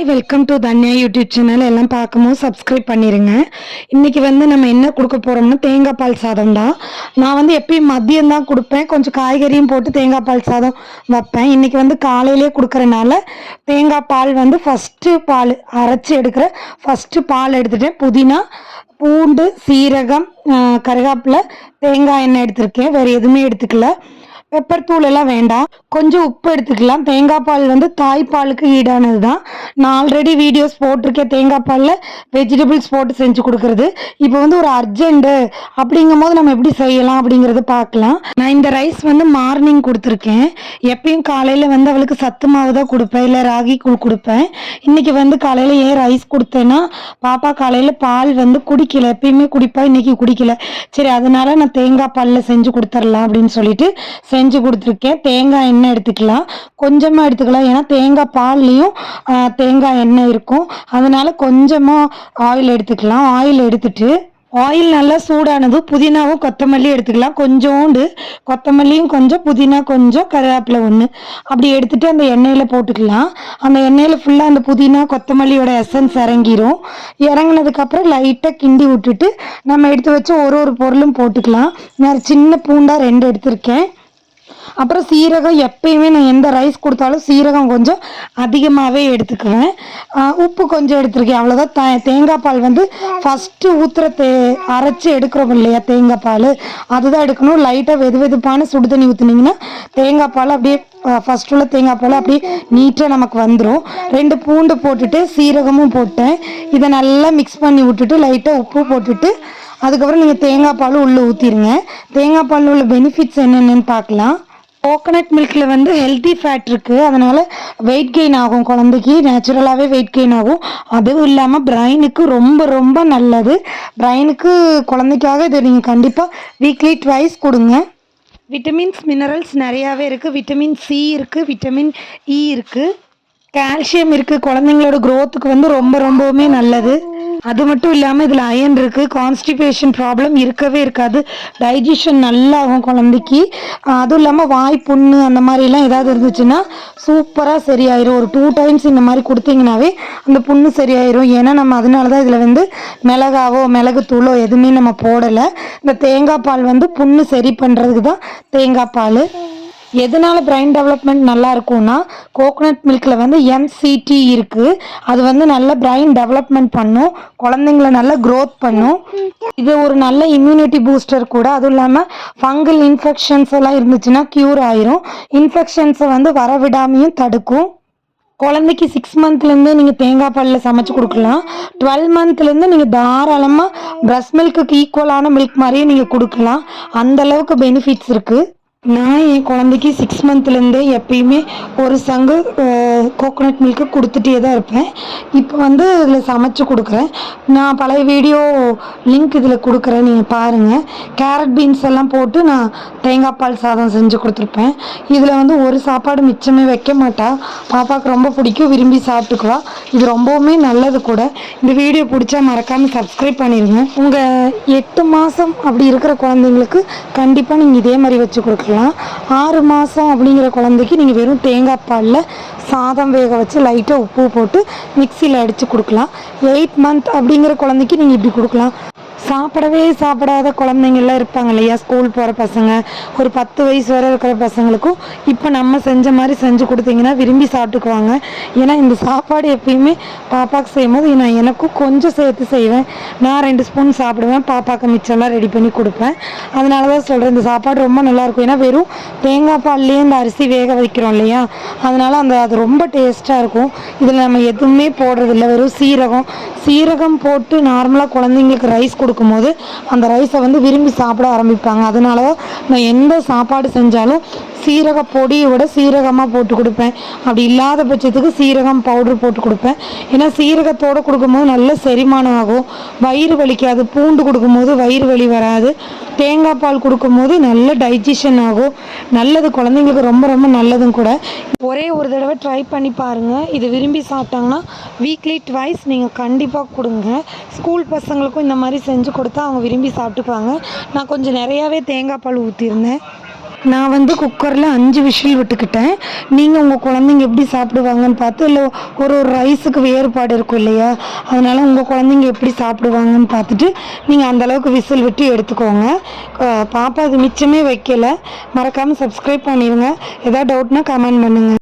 Hi welcome to Tanya YouTube channel எல்லாம் பார்க்கும்போது subscribe பண்ணிடுங்க இன்றைக்கி வந்து நம்ம என்ன கொடுக்க போகிறோம்னா தேங்காய் பால் சாதம் தான். நான் வந்து எப்பயும் மதியம் தான் கொடுப்பேன். கொஞ்சம் காய்கறியும் போட்டு தேங்காய் பால் சாதம் வைப்பேன். இன்றைக்கி வந்து காலையிலே கொடுக்குறனால தேங்காய் பால் வந்து ஃபஸ்ட்டு பால் அரைச்சி எடுக்கிற ஃபஸ்ட்டு பால் எடுத்துகிட்டேன் புதினா பூண்டு சீரகம் கருகாப்பில் கருவேப்பிலை தேங்காய் எண்ணெய் எடுத்திருக்கேன். வேறு எதுவுமே எடுத்துக்கல. பெப்பர் தூள் எல்லாம் வேண்டாம். கொஞ்சம் உப்பு எடுத்துக்கலாம். தேங்காய் பால் வந்து தாய்ப்பாலுக்கு ஈடானது தான் நான் ஆல்ரெடி வீடியோஸ் போட்டிருக்கேன். தேங்காய் பாலில் வெஜிடபிள்ஸ் போட்டு செஞ்சு கொடுக்குறது. இப்போ வந்து ஒரு அர்ஜென்ட்டு அப்படிங்கும் போது நம்ம எப்படி செய்யலாம் அப்படிங்கிறத பார்க்கலாம். நான் இந்த ரைஸ் வந்து மார்னிங் கொடுத்துருக்கேன். எப்பயும் காலையில் வந்து அவளுக்கு சத்து மாவு தான் கொடுப்பேன். இல்லை ராகி கூழ் கொடுப்பேன். இன்னைக்கு வந்து காலையில் ஏன் ரைஸ் கொடுத்தேன்னா பாப்பா காலையில் பால் வந்து குடிக்கல. எப்பயுமே குடிப்பா. இன்றைக்கி குடிக்கல. சரி அதனால நான் தேங்காய் பாலில் செஞ்சு கொடுத்துர்லாம் அப்படின்னு சொல்லிட்டு செஞ்சு கொடுத்துருக்கேன். தேங்காய் எண்ணெய் எடுத்துக்கலாம். கொஞ்சமாக எடுத்துக்கலாம். ஏன்னா தேங்காய் பால்லையும் தேங்காய் எண்ணெய் இருக்கும். அதனால் கொஞ்சமாக ஆயில் எடுத்துக்கலாம். ஆயில் எடுத்துட்டு ஆயில் நல்லா சூடானது புதினாவும் கொத்தமல்லி எடுத்துக்கலாம். கொஞ்சோண்டு கொத்தமல்லியும் கொஞ்சம் புதினா கொஞ்சம் கருவேப்பிலை ஒன்று அப்படி எடுத்துட்டு அந்த எண்ணெயில் போட்டுக்கலாம். அந்த எண்ணெயில் ஃபுல்லாக அந்த புதினா கொத்தமல்லியோட எசன்ஸ் இறங்கிரும். இறங்கினதுக்கப்புறம் லைட்டாக கிண்டி விட்டுட்டு நம்ம எடுத்து வச்சு ஒரு ஒரு பொருளும் போட்டுக்கலாம். நான் சின்ன பூண்டாக ரெண்டு எடுத்திருக்கேன். அப்புறம் சீரகம் எப்பயுமே நான் எந்த ரைஸ் கொடுத்தாலும் சீரகம் கொஞ்சம் அதிகமாகவே எடுத்துக்குவேன். உப்பு கொஞ்சம் எடுத்துருக்கேன். அவ்வளோதான் த தேங்காய் பால் வந்து ஃபஸ்ட்டு ஊற்றுற தே அரைச்சி எடுக்கிறோம் இல்லையா தேங்காய் பால். அதுதான் எடுக்கணும். லைட்டாக வெது வெதுப்பான சுடு தண்ணி ஊற்றுனீங்கன்னா தேங்காய் பால் அப்படியே ஃபஸ்ட் உள்ள தேங்காய் பால் அப்படியே நீட்டாக நமக்கு வந்துடும் ரெண்டு பூண்டு போட்டுட்டு சீரகமும் போட்டேன். இதை நல்லா மிக்ஸ் பண்ணி விட்டுட்டு லைட்டாக உப்பு போட்டுட்டு அதுக்கப்புறம் நீங்கள் தேங்காய் பால் உள்ளே ஊற்றிடுங்க தேங்காய் பாலில் உள்ள பெனிஃபிட்ஸ் என்னென்னு பார்க்கலாம். கோகனட் மில்கில் வந்து ஹெல்த்தி ஃபேட் இருக்குது அதனால் வெயிட் கெயின் ஆகும் குழந்தைக்கு. நேச்சுரலாகவே வெயிட் கெயின் ஆகும். அதுவும் இல்லாமல் பிரைனுக்கு ரொம்ப ரொம்ப நல்லது. பிரைனுக்கு குழந்தைக்காக இதை நீங்கள் கண்டிப்பாக வீக்லி ட்வைஸ் கொடுங்க. விட்டமின்ஸ் மினரல்ஸ் நிறையாவே இருக்குது விட்டமின் சி இருக்குது விட்டமின் இ e இருக்குது கால்சியம் இருக்குது குழந்தைங்களோட க்ரோத்துக்கு வந்து ரொம்ப ரொம்பவுமே நல்லது. அது மட்டும் இல்லாமல் இதில் அயன் இருக்குது கான்ஸ்டிபேஷன் ப்ராப்ளம் இருக்கவே இருக்காது. டைஜஷன் நல்லா ஆகும் குழந்தைக்கு. அதுவும் இல்லாமல் வாய் புண்ணு அந்த மாதிரிலாம் ஏதாவது இருந்துச்சுன்னா சூப்பராக சரியாயிரும். ஒரு டூ டைம்ஸ் இந்த மாதிரி கொடுத்தீங்கனாவே அந்த புண்ணு சரியாயிரும். ஏன்னா நம்ம அதனால தான் இதில் வந்து மிளகாவோ மிளகுத்தூளோ எதுவுமே நம்ம போடலை. இந்த தேங்காய் பால் வந்து புண்ணு சரி பண்ணுறதுக்கு தான் தேங்காய் பால். எதனால பிரைன் டெவலப்மெண்ட் நல்லா இருக்கும்னா கோகோனட் மில்கில் வந்து எம்சிடி இருக்குது அது வந்து நல்ல பிரைன் டெவலப்மெண்ட் பண்ணும். குழந்தைங்கள நல்லா க்ரோத் பண்ணும். இது ஒரு நல்ல இம்யூனிட்டி பூஸ்டர் கூட. அதுவும் இல்லாமல் ஃபங்கல் இன்ஃபெக்ஷன்ஸ் எல்லாம் இருந்துச்சுன்னா க்யூர் ஆயிரும். இன்ஃபெக்ஷன்ஸை வந்து வரவிடாமையும் தடுக்கும். குழந்தைக்கு சிக்ஸ் மந்த்லேருந்தே நீங்கள் தேங்காய் பாலில் சமைச்சு கொடுக்கலாம். டுவெல் மந்த்லேருந்து நீங்கள் தாராளமாக பிரஸ்ட் மில்க்குக்கு ஈக்குவலான மில்க் மாதிரியே நீங்கள் கொடுக்கலாம். அந்த அளவுக்கு பெனிஃபிட்ஸ் இருக்குது நான் என் குழந்தைக்கு சிக்ஸ் மந்த்லேருந்தே எப்பயுமே ஒரு சங்கு கோகோனட் மில்க்கு கொடுத்துட்டே தான் இருப்பேன். இப்போ வந்து இதில் சமைச்சு கொடுக்குறேன். நான் பழைய வீடியோ லிங்க் இதில் கொடுக்குறேன் நீங்கள் பாருங்கள் கேரட் பீன்ஸ் எல்லாம் போட்டு நான் தேங்காய் பால் சாதம் செஞ்சு கொடுத்துருப்பேன். இதில் வந்து ஒரு சாப்பாடு மிச்சமே வைக்க மாட்டா. பாப்பாவுக்கு ரொம்ப பிடிக்கும் விரும்பி சாப்பிட்டுக்குவா. இது ரொம்பவுமே நல்லது கூட. இந்த வீடியோ பிடிச்சா மறக்காமல் சப்ஸ்கிரைப் பண்ணிடுங்க உங்கள் எட்டு மாதம் அப்படி இருக்கிற குழந்தைங்களுக்கு கண்டிப்பாக நீங்கள் இதே மாதிரி வச்சு கொடுக்கலாம். ஆறு மாதம் அப்படிங்கிற குழந்தைக்கு நீங்கள் வெறும் தேங்காய் பாலில் சாதம் வேக வச்சு லைட்டாக உப்பு போட்டு மிக்சியில் அடித்து கொடுக்கலாம். எயிட் மந்த் அப்படிங்கிற குழந்தைக்கு நீங்கள் இப்படி கொடுக்கலாம். சாப்பிடவே சாப்பிடாத குழந்தைங்கள்லாம் இருப்பாங்க இல்லையா? ஸ்கூல் போகிற பசங்க ஒரு பத்து வயசு வரை இருக்கிற பசங்களுக்கும் இப்போ நம்ம செஞ்ச மாதிரி செஞ்சு கொடுத்தீங்கன்னா விரும்பி சாப்பிட்டுக்குவாங்க. ஏன்னா இந்த சாப்பாடு எப்பயுமே பாப்பாவுக்கு செய்யும்போது நான் எனக்கும் கொஞ்சம் சேர்த்து செய்வேன். நான் ரெண்டு ஸ்பூன் சாப்பிடுவேன் பாப்பாவுக்கு மிச்சம்லாம் ரெடி பண்ணி கொடுப்பேன். அதனால தான் சொல்கிறேன் இந்த சாப்பாடு ரொம்ப நல்லாயிருக்கும். ஏன்னா வெறும் தேங்காய் பால்லேயே இந்த அரிசி வேக வைக்கிறோம் இல்லையா? அதனால் அந்த அது ரொம்ப டேஸ்ட்டாக இருக்கும். இதில் நம்ம எதுவுமே போடுறதில்ல. வெறும் சீரகம். சீரகம் போட்டு நார்மலாக குழந்தைங்களுக்கு ரைஸ் கொடுக்கும்போது அந்த ரைஸை வந்து விரும்பி சாப்பிட ஆரம்பிப்பாங்க. அதனால நான் எந்த சாப்பாடு செஞ்சாலும் சீரக பொடியை விட சீரகமாக போட்டு கொடுப்பேன். அப்படி இல்லாத பட்சத்துக்கு சீரகம் பவுடர் போட்டு கொடுப்பேன். ஏன்னா சீரகத்தோடு கொடுக்கும்போது நல்ல செரிமானம் ஆகும். வயிறு வலிக்காது. பூண்டு கொடுக்கும்போது வயிறு வலி வராது. தேங்காய் பால் கொடுக்கும்போது நல்ல டைஜஷன் ஆகும். நல்லது குழந்தைங்களுக்கு ரொம்ப ரொம்ப நல்லதும் கூட. ஒரே ஒரு தடவை ட்ரை பண்ணி பாருங்கள் இது விரும்பி சாப்பிட்டாங்கன்னா வீக்லி ட்வைஸ் நீங்கள் கண்டிப்பாக கொடுங்க. ஸ்கூல் பசங்களுக்கும் இந்த மாதிரி செஞ்சு கொடுத்தா அவங்க விரும்பி சாப்பிட்டுக்குவாங்க. நான் கொஞ்சம் நிறையாவே தேங்காய் பால் ஊற்றிருந்தேன் நான் வந்து குக்கரில் அஞ்சு விசில் விட்டுக்கிட்டேன். நீங்கள் உங்கள் குழந்தைங்க எப்படி சாப்பிடுவாங்கன்னு பார்த்து இல்லை ஒரு ஒரு ரைஸுக்கு வேறுபாடு இருக்கும் இல்லையா? அதனால் உங்கள் குழந்தைங்க எப்படி சாப்பிடுவாங்கன்னு பார்த்துட்டு நீங்கள் அந்தளவுக்கு விசில் விட்டு எடுத்துக்கோங்க. பாப்பா அது மிச்சமே வைக்கல. மறக்காமல் சப்ஸ்கிரைப் பண்ணிடுங்க ஏதாவது டவுட்னா கமெண்ட் பண்ணுங்கள்